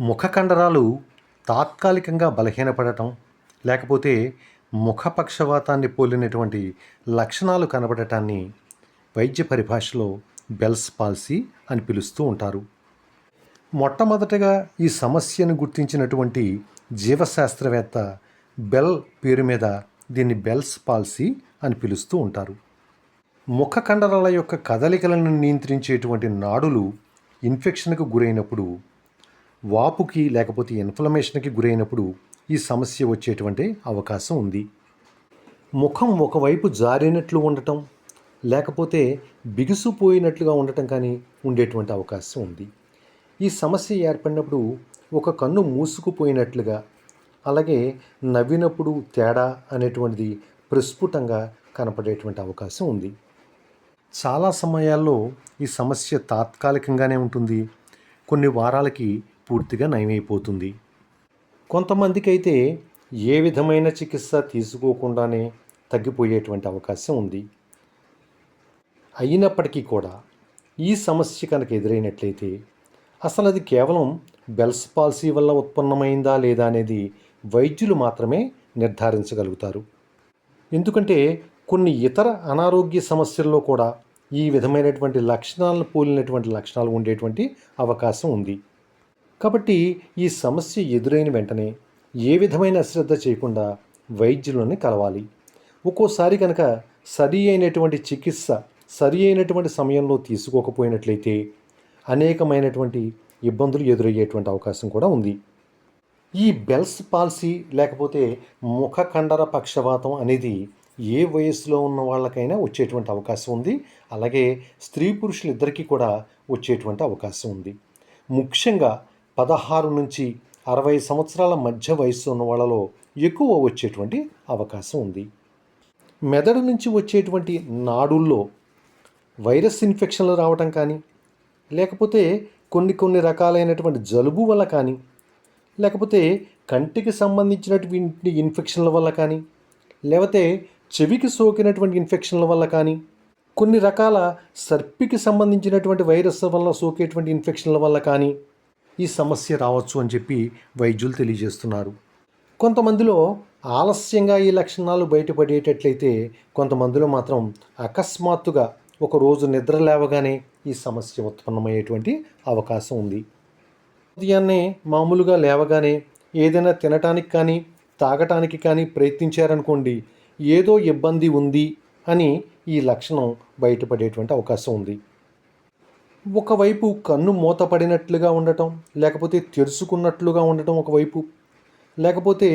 ముఖ కండరాలు తాత్కాలికంగా బలహీనపడటం లేకపోతే ముఖపక్షవాతాన్ని పోలినటువంటి లక్షణాలు కనబడటాన్ని వైద్య పరిభాషలో బెల్స్ పాలసీ అని పిలుస్తూ ఉంటారు. మొట్టమొదటగా ఈ సమస్యను గుర్తించినటువంటి జీవశాస్త్రవేత్త బెల్ పేరు మీద దీన్ని బెల్స్ పాలసీ అని పిలుస్తూ ఉంటారు. ముఖ కండరాల యొక్క కదలికలను నియంత్రించేటువంటి నాడులు ఇన్ఫెక్షన్కు గురైనప్పుడు వాపుకి లేకపోతే ఇన్ఫ్లమేషన్కి గురైనప్పుడు ఈ సమస్య వచ్చేటువంటి అవకాశం ఉంది. ముఖం ఒకవైపు జారినట్లు ఉండటం లేకపోతే బిగుసుపోయినట్లుగా ఉండటం కానీ ఉండేటువంటి అవకాశం ఉంది. ఈ సమస్య ఏర్పడినప్పుడు ఒక కన్ను మూసుకుపోయినట్లుగా అలాగే నవ్వినప్పుడు తేడా అనేటువంటిది ప్రస్ఫుటంగా కనపడేటువంటి అవకాశం ఉంది. చాలా సమయాల్లో ఈ సమస్య తాత్కాలికంగానే ఉంటుంది. కొన్ని వారాలకి పూర్తిగా నయమైపోతుంది. కొంతమందికి అయితే ఏ విధమైన చికిత్స తీసుకోకుండానే తగ్గిపోయేటువంటి అవకాశం ఉంది. అయినప్పటికీ కూడా ఈ సమస్య కనుక ఎదురైనట్లయితే అసలు అది కేవలం బెల్స్ పాలసీ వల్ల ఉత్పన్నమైందా లేదా అనేది వైద్యులు మాత్రమే నిర్ధారించగలుగుతారు. ఎందుకంటే కొన్ని ఇతర అనారోగ్య సమస్యల్లో కూడా ఈ విధమైనటువంటి లక్షణాలను పోలినటువంటి లక్షణాలు ఉండేటువంటి అవకాశం ఉంది. కాబట్టి ఈ సమస్య ఎదురైన వెంటనే ఏ విధమైన అశ్రద్ధ చేయకుండా వైద్యులని కలవాలి. ఒక్కోసారి కనుక సరి అయినటువంటి చికిత్స సరి అయినటువంటి సమయంలో తీసుకోకపోయినట్లయితే అనేకమైనటువంటి ఇబ్బందులు ఎదురయ్యేటువంటి అవకాశం కూడా ఉంది. ఈ బెల్స్ పాలసీ లేకపోతే ముఖ కండర పక్షవాతం అనేది ఏ వయస్సులో ఉన్న వాళ్ళకైనా వచ్చేటువంటి అవకాశం ఉంది. అలాగే స్త్రీ పురుషులిద్దరికీ కూడా వచ్చేటువంటి అవకాశం ఉంది. ముఖ్యంగా పదహారు నుంచి అరవై సంవత్సరాల మధ్య వయస్సు ఉన్న వాళ్ళలో ఎక్కువ వచ్చేటువంటి అవకాశం ఉంది. మెదడు నుంచి వచ్చేటువంటి నాడుల్లో వైరస్ ఇన్ఫెక్షన్లు రావటం కానీ లేకపోతే కొన్ని కొన్ని రకాలైనటువంటి జలుబు వల్ల కానీ లేకపోతే కంటికి సంబంధించినటువంటి ఇన్ఫెక్షన్ల వల్ల కానీ లేకపోతే చెవికి సోకినటువంటి ఇన్ఫెక్షన్ల వల్ల కానీ కొన్ని రకాల సర్పికి సంబంధించినటువంటి వైరస్ వల్ల సోకేటువంటి ఇన్ఫెక్షన్ల వల్ల కానీ ఈ సమస్య రావచ్చు అని చెప్పి వైద్యులు తెలియజేస్తున్నారు. కొంతమందిలో ఆలస్యంగా ఈ లక్షణాలు బయటపడేటట్లయితే కొంతమందిలో మాత్రం అకస్మాత్తుగా ఒక రోజు నిద్ర లేవగానే ఈ సమస్య ఉత్పన్నమయ్యేటువంటి అవకాశం ఉంది. ఉదయాన్నే మామూలుగా లేవగానే ఏదైనా తినటానికి కానీ తాగటానికి కానీ ప్రయత్నించారనుకోండి ఏదో ఇబ్బంది ఉంది అని ఈ లక్షణం బయటపడేటువంటి అవకాశం ఉంది. ఒకవైపు కన్ను మూతపడినట్లుగా ఉండటం లేకపోతే తెరుచుకున్నట్లుగా ఉండటం ఒకవైపు లేకపోతే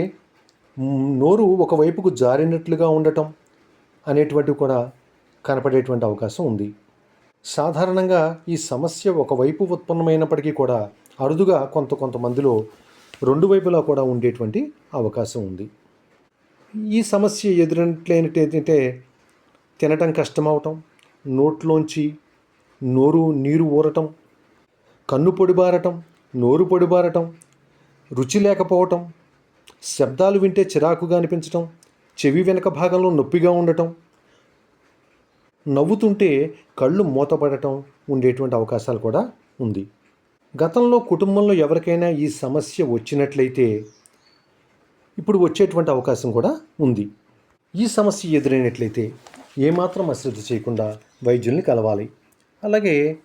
నోరు ఒకవైపుకు జారినట్లుగా ఉండటం అనేటువంటివి కూడా కనపడేటువంటి అవకాశం ఉంది. సాధారణంగా ఈ సమస్య ఒకవైపు ఉత్పన్నమైనప్పటికీ కూడా అరుదుగా కొంత కొంతమందిలో రెండు వైపులా కూడా ఉండేటువంటి అవకాశం ఉంది. ఈ సమస్య ఎదురైనట్లయితే తినటం కష్టమవటం నోట్లోంచి నోరు నీరు ఊరటం కన్ను పొడిబారటం నోరు పొడిబారటం రుచి లేకపోవటం శబ్దాలు వింటే చిరాకుగా అనిపించటం చెవి వెనక భాగంలో నొప్పిగా ఉండటం నవ్వుతుంటే కళ్ళు మూతపడటం ఉండేటువంటి అవకాశాలు కూడా ఉంది. గతంలో కుటుంబంలో ఎవరికైనా ఈ సమస్య వచ్చినట్లయితే ఇప్పుడు వచ్చేటువంటి అవకాశం కూడా ఉంది. ఈ సమస్య ఎదురైనట్లయితే ఏమాత్రం అశ్రద్ధ చేయకుండా వైద్యుల్ని కలవాలి. అలాగే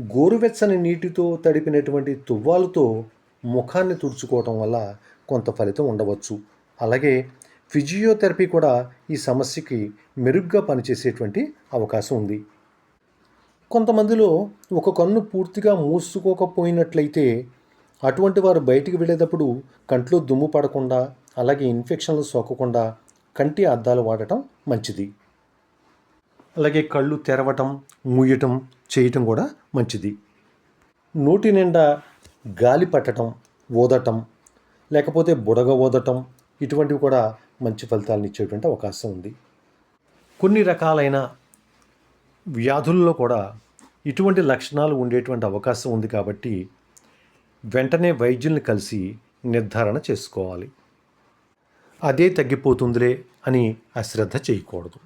గోరువెచ్చని నీటితో తడిపినటువంటి తువ్వాలతో ముఖాన్ని తుడుచుకోవటం వల్ల కొంత ఫలితం ఉండవచ్చు. అలాగే ఫిజియోథెరపీ కూడా ఈ సమస్యకి మెరుగ్గా పనిచేసేటువంటి అవకాశం ఉంది. కొంతమందిలో ఒక కన్ను పూర్తిగా మూసుకోకపోయినట్లయితే అటువంటి వారు బయటికి వెళ్ళేటప్పుడు కంట్లో దుమ్ము పడకుండా అలాగే ఇన్ఫెక్షన్లు సోకకుండా కంటి అద్దాలు వాడటం మంచిది. అలాగే కళ్ళు తెరవటం మూయటం చేయటం కూడా మంచిది. నోటి నిండా గాలి పట్టటం ఊదటం లేకపోతే బుడగ ఊదటం ఇటువంటివి కూడా మంచి ఫలితాలను ఇచ్చేటువంటి అవకాశం ఉంది. కొన్ని రకాలైన వ్యాధుల్లో కూడా ఇటువంటి లక్షణాలు ఉండేటువంటి అవకాశం ఉంది కాబట్టి వెంటనే వైద్యుల్ని కలిసి నిర్ధారణ చేసుకోవాలి. అదే తగ్గిపోతుందిలే అని అశ్రద్ధ చేయకూడదు.